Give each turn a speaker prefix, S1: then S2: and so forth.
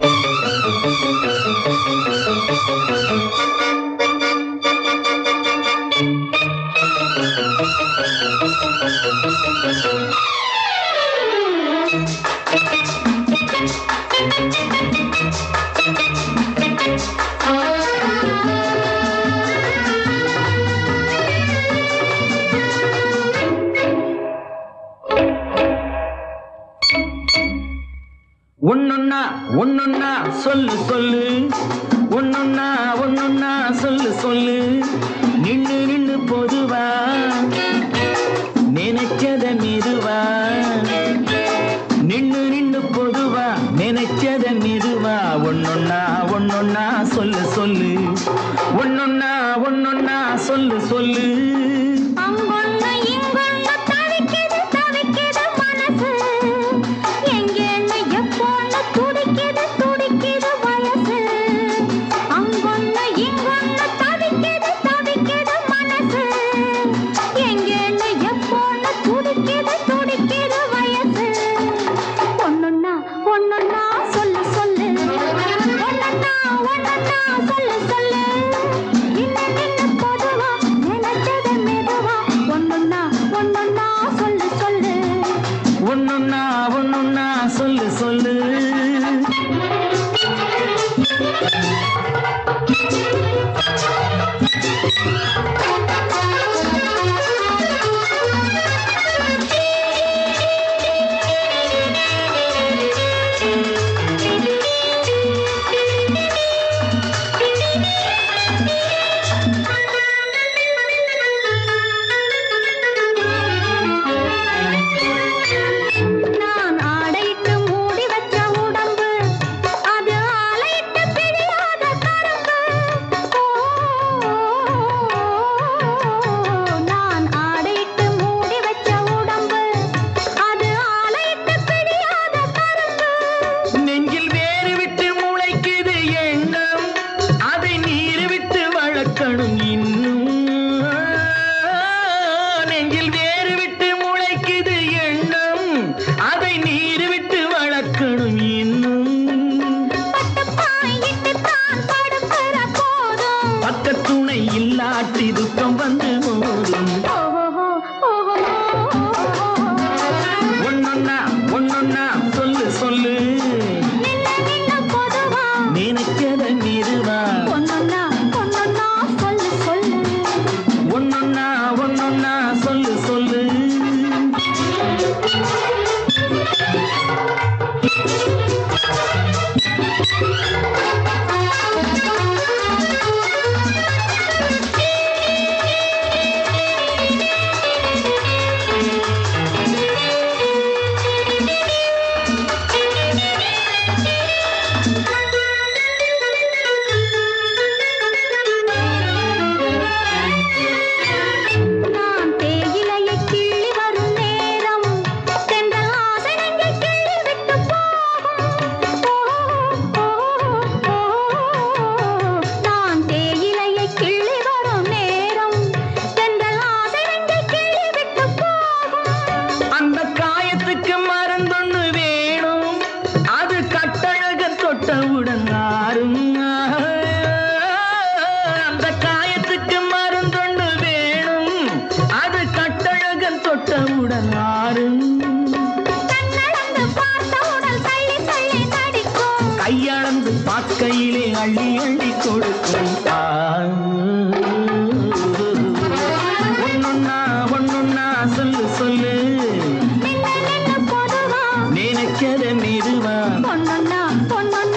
S1: Thank you. ஒன்னொன்னா ஒன்னொன்னா சொல்லு சொல்லு. ஒன்னொன்னா ஒன்னொன்னா சொல்லு சொல்லு.
S2: நின்னு நின்று பொதுவா? நினைச்சத மெதுவா நின்னு நின்று பொதுவா?
S1: நினைச்சத மெதுவா
S2: ஒன்னொன்னா ஒன்னொன்னா சொல்லு சொல்லு.
S1: ஒன்னொன்னா ஒன்னொன்னா சொல்லு சொல்லு. Thank
S2: you. அரங்கில் வேறு
S1: தெரியுமா? பொண்ணா
S2: பொண்ணா